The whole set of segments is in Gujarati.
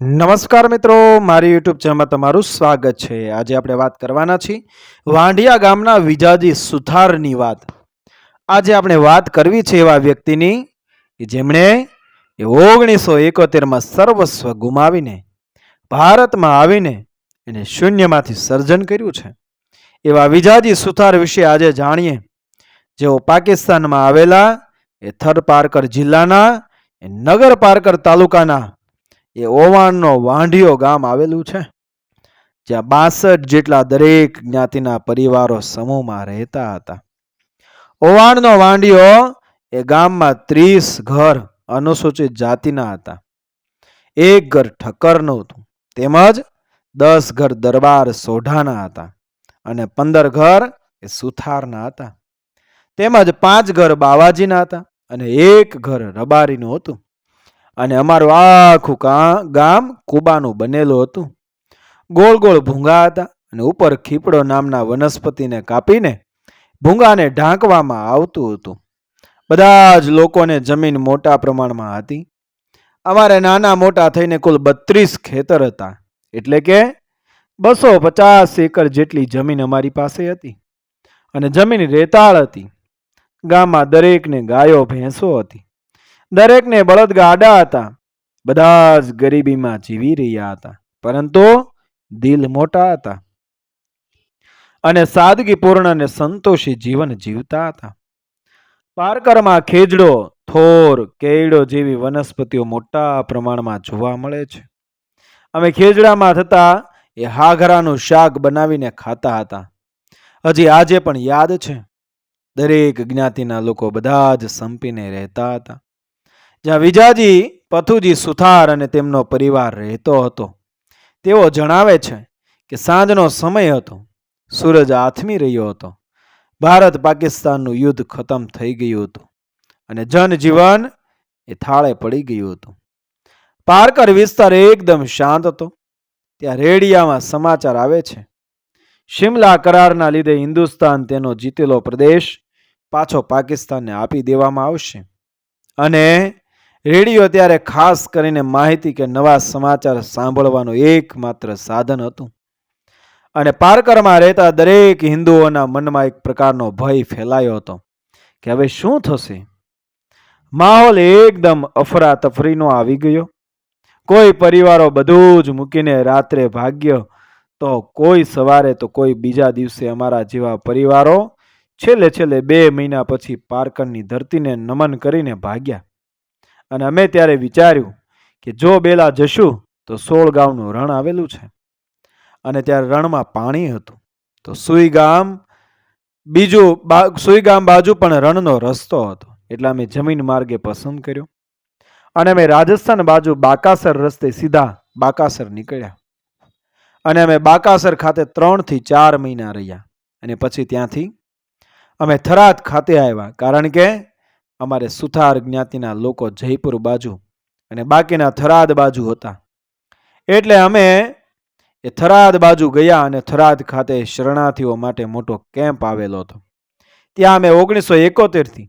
નમસ્કાર મિત્રો, મારી યુટ્યુબ ચેનલમાં તમારું સ્વાગત છે. આજે આપણે વાત કરવાના છીએ વાંઢિયા ગામના વિજાજી સુથારની વાત. આજે આપણે વાત કરવી છે એવા વ્યક્તિની કે જેમણે ઓગણીસો એકોતેરમાં સર્વસ્વ ગુમાવીને, ભારતમાં આવીને એને શૂન્યમાંથી સર્જન કર્યું છે. એવા વિજાજી સુથાર વિશે આજે જાણીએ. જેઓ પાકિસ્તાનમાં આવેલા એ થર પારકર જિલ્લાના નગર પારકર તાલુકાના એ ઓવાણનો વાંઢિયો ગામ આવેલું છે, જ્યાં બાસઠ જેટલા દરેક જ્ઞાતિના પરિવારો સમૂહમાં રહેતા હતા. ઓવાણનો વાંઢિયો એ ગામમાં ત્રીસ ઘર અનુસૂચિત જાતિના હતા. એક ઘર ઠક્કરનું હતું, તેમજ દસ ઘર દરબાર સોઢાના હતા અને પંદર ઘર એ સુથારના હતા. તેમજ પાંચ ઘર બાવાજીના હતા અને એક ઘર રબારીનું હતું. અને અમારું આખું ગામ કુબાનું બનેલું હતું. ગોળ ગોળ ભૂંગા હતા અને ઉપર ખીપડો નામના વનસ્પતિને કાપીને ભૂંગાને ઢાંકવામાં આવતું હતું. બધા જ લોકોને જમીન મોટા પ્રમાણમાં હતી. અમારે નાના મોટા થઈને કુલ બત્રીસ ખેતર હતા. એટલે કે બસો પચાસ એકર જેટલી જમીન અમારી પાસે હતી. અને જમીન રેતાળ હતી. ગામમાં દરેકને ગાયો, ભેંસો હતી. દરેકને બળદગાડા હતા. બધા જ ગરીબીમાં જીવી રહ્યા હતા, પરંતુ દિલ મોટા હતા અને સાદગીપૂર્ણ અને સંતોષી જીવન જીવતા હતા. પારકરમાં ખેજડો, થોર કેયડો જેવી વનસ્પતિઓ મોટા પ્રમાણમાં જોવા મળે છે. અમે ખેજડામાં થતા એ હાઘરાનું શાક બનાવીને ખાતા હતા. હજી આજે પણ યાદ છે. દરેક જ્ઞાતિના લોકો બધા જ સંપીને રહેતા હતા. જ્યાં વિજાજી, પથુજી, સુથાર અને તેમનો પરિવાર રહેતો હતો. તેઓ જણાવે છે કે સાંજનો સમય હતો. સૂરજ આથમી રહ્યો હતો. ભારત પાકિસ્તાનનું યુદ્ધ ખતમ થઈ ગયું હતું અને જનજીવન એ થાળે પડી ગયું હતું. પારકર વિસ્તાર એકદમ શાંત હતો. ત્યાં રેડિયામાં સમાચાર આવે છે. શિમલા કરારના લીધે હિન્દુસ્તાન તેનો જીતેલો પ્રદેશ પાછો પાકિસ્તાનને આપી દેવામાં આવશે. અને રેડિયો ત્યારે ખાસ કરીને માહિતી કે નવા સમાચાર સાંભળવાનું એકમાત્ર સાધન હતું. અને પારકરમાં રહેતા દરેક હિન્દુઓના મનમાં એક પ્રકારનો ભય ફેલાયો હતો કે હવે શું થશે? માહોલ એકદમ અફરાતફરીનો આવી ગયો. કોઈ પરિવારો બધું જ મૂકીને રાત્રે ભાગ્ય તો કોઈ સવારે તો કોઈ બીજા દિવસે અમારા જેવા પરિવારો છેલ્લે છેલ્લે બે મહિના પછી પારકરની ધરતીને નમન કરીને ભાગ્યા. અને અમે ત્યારે વિચાર્યું કે જો બેલા જશું, તો સોળ ગામનું રણ આવેલું છે. અને ત્યારે રણમાં પાણી હતું. તો સુઈ ગામ બીજું સુઈ ગામ બાજુ પણ રણનો રસ્તો હતો. એટલે અમે જમીન માર્ગે પસંદ કર્યો. અને અમે રાજસ્થાન બાજુ બાકાસર રસ્તે સીધા બાકાસર નીકળ્યા. અને અમે બાકાસર ખાતે ત્રણથી ચાર મહિના રહ્યા. અને પછી ત્યાંથી અમે થરાદ ખાતે આવ્યા. કારણ કે અમારે સુથાર જ્ઞાતિના લોકો જયપુર બાજુ અને બાકીના થરાદ બાજુ હતા. એટલે અમે એ થરાદ બાજુ ગયા અને થરાદ ખાતે શરણાર્થીઓ માટે મોટો કેમ્પ આવેલો હતો. ત્યાં અમે ઓગણીસો એકોતેરથી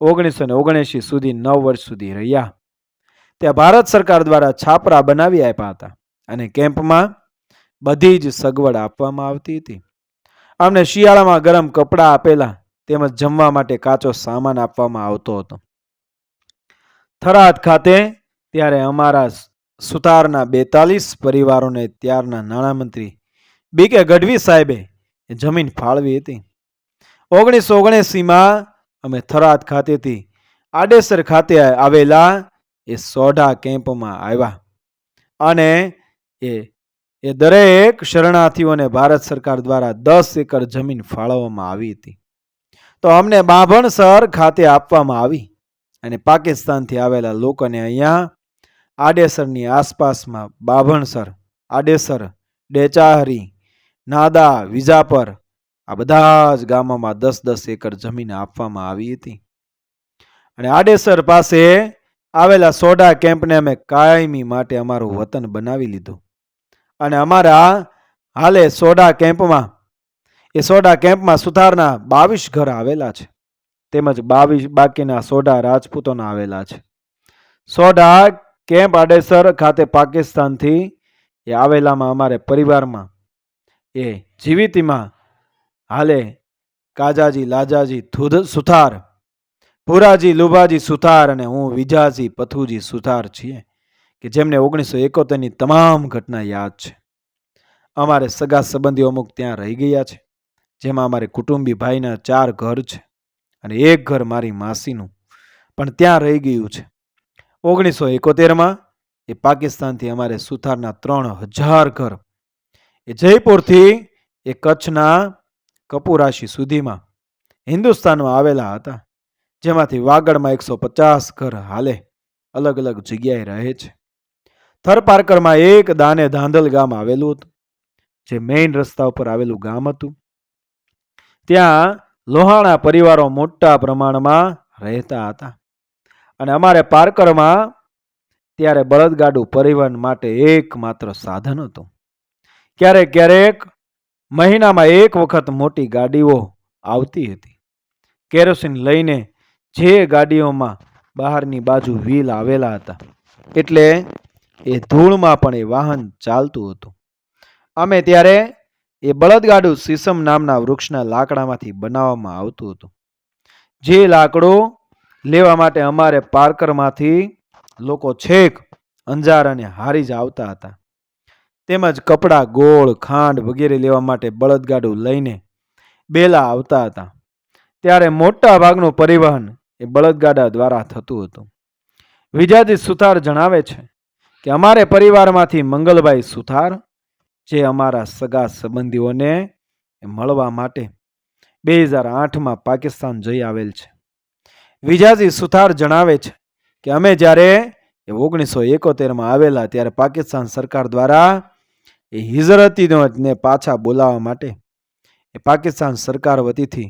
ઓગણીસો ને ઓગણએંશી સુધી નવ વર્ષ સુધી રહ્યા. ત્યાં ભારત સરકાર દ્વારા છાપરા બનાવી આપ્યા હતા અને કેમ્પમાં બધી જ સગવડ આપવામાં આવતી હતી. અમને શિયાળામાં ગરમ કપડાં આપેલા તેમજ જમવા માટે કાચો સામાન આપવામાં આવતો હતો. થરાદ ખાતે ત્યારે અમારા સુતારના બેતાલીસ પરિવારોને ત્યારના નાણામંત્રી બી કે ગઢવી સાહેબે જમીન ફાળવી હતી. ઓગણીસો ઓગણસીમાં અમે થરાદ ખાતેથી આડેસર ખાતે આવેલા એ સોઢા કેમ્પમાં આવ્યા. અને એ એ દરેક શરણાર્થીઓને ભારત સરકાર દ્વારા દસ એકર જમીન ફાળવવામાં આવી હતી. તો અમને બાભણસર ખાતે આપવામાં આવી અને પાકિસ્તાનથી આવેલા લોકોને અહીંયા આડેસરની આસપાસમાં બાભણસર આડેસર, ડેચાહરી, નાદા, વિજાપર આ બધા જ ગામોમાં દસ દસ એકર જમીન આપવામાં આવી હતી. અને આડેસર પાસે આવેલા સોડા કેમ્પને અમે કાયમી માટે અમારું વતન બનાવી લીધું. અને અમારા હાલે સોડા કેમ્પમાં એ સોડા કેમ્પમાં સુથારના બાવીસ ઘર આવેલા છે. તેમજ બાવીસ બાકીના સોડા રાજપૂતોના આવેલા છે. સોડા કેમ્પ આડેસર ખાતે પાકિસ્તાનથી એ આવેલામાં અમારે પરિવારમાં એ જીવિતીમાં હાલે કાજાજી, લાજાજી, ધુધ સુથાર, ભુરાજી, લુભાજી સુથાર અને હું વિજાજી, પથુજી સુથાર છીએ કે જેમને ઓગણીસો એકોતેરની તમામ ઘટના યાદ છે. અમારે સગા સંબંધીઓ અમુક ત્યાં રહી ગયા છે. જેમાં અમારે કુટુંબી ભાઈના ચાર ઘર છે અને એક ઘર મારી માસીનું. પણ ત્યાં રહી ગયું છે. ઓગણીસો એકોતેરમાં એ પાકિસ્તાનથી અમારે સુથારના ત્રણ હજાર ઘર. એ જયપુરથી એ કચ્છના કપુરાશી સુધીમાં હિન્દુસ્તાનમાં આવેલા હતા. જેમાંથી વાગડમાં એકસો પચાસ ઘર હાલે અલગ અલગ જગ્યાએ રહે છે. થરપારકરમાં એક દાને ધાંધલ ગામ આવેલું હતું. જે મેઇન રસ્તા ઉપર આવેલું ગામ હતું. ત્યાં લોહાણા પરિવારો મોટા પ્રમાણમાં રહેતા હતા. અને અમારે પારકરમાં ત્યારે બળદગાડું પરિવહન માટે એકમાત્ર સાધન હતું. ક્યારેક ક્યારેક મહિનામાં એક વખત મોટી ગાડીઓ આવતી હતી. કેરોસીન લઈને જે ગાડીઓમાં બહારની બાજુ વ્હીલ આવેલા હતા. એટલે એ ધૂળમાં પણ એ વાહન ચાલતું હતું. અમે ત્યારે એ બળદગાડું સીસમ નામના વૃક્ષના લાકડામાંથી બનાવવામાં આવતું હતું. જે લાકડું લેવા માટે અમારે પાર્કરમાંથી લોકો છેક, અંજાર અને હારી જ આવતા હતા. તેમજ કપડાં, ગોળ, ખાંડ વગેરે લેવા માટે બળદગાડું લઈને બેલા આવતા હતા. ત્યારે મોટા ભાગનું પરિવહન એ બળદગાડા દ્વારા થતું હતું. વિજાજી સુથાર જણાવે છે કે અમારે પરિવારમાંથી મંગલભાઈ સુથાર જે અમારા સગા સંબંધીઓને મળવા માટે બે હજાર આઠમાં પાકિસ્તાન જઈ આવેલ છે. વિજાજી સુથાર જણાવે છે કે અમે જ્યારે ઓગણીસો એકોતેરમાં આવેલા ત્યારે પાકિસ્તાન સરકાર દ્વારા એ હિજરતીને પાછા બોલાવવા માટે એ પાકિસ્તાન સરકાર વતીથી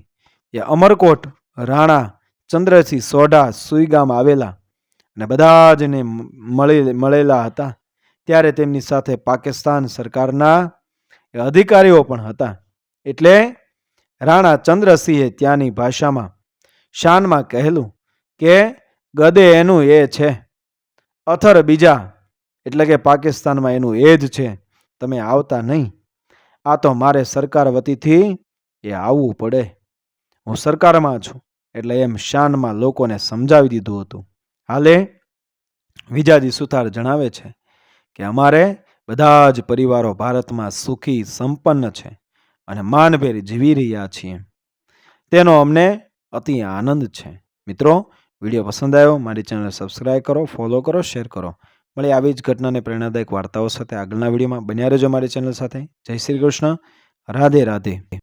એ અમરકોટ, રાણા, ચંદ્રસિંહ સોઢા, સુઈગામ આવેલા અને બધા જ ને મળી મળેલા હતા. ત્યારે તેમની સાથે પાકિસ્તાન સરકારના અધિકારીઓ પણ હતા. એટલે રાણા ચંદ્રસિંહે ત્યાંની ભાષામાં શાનમાં કહેલું કે, ગદે એનું એ છે, અથર બીજા. એટલે કે, પાકિસ્તાનમાં એનું એ જ છે, તમે આવતા નહીં. આ તો મારે સરકાર વતીથી એ આવવું પડે. હું સરકારમાં છું. એટલે એમ શાનમાં લોકોને સમજાવી દીધું હતું. હાલે વિજાજી સુથાર જણાવે છે કે અમારે બધા જ પરિવારો ભારતમાં સુખી, સંપન્ન છે અને માનભેર જીવી રહ્યા છીએ. તેનો અમને અતિ આનંદ છે. મિત્રો, વીડિયો પસંદ આવ્યો, મારી ચેનલ સબસ્ક્રાઈબ કરો ફોલો કરો શેર કરો. મળી આવી જ ઘટનાને પ્રેરણાદાયક વાર્તાઓ સાથે આગળના વિડીયોમાં. બન્યા રહેજો મારી ચેનલ સાથે. જય શ્રી કૃષ્ણ. રાધે રાધે.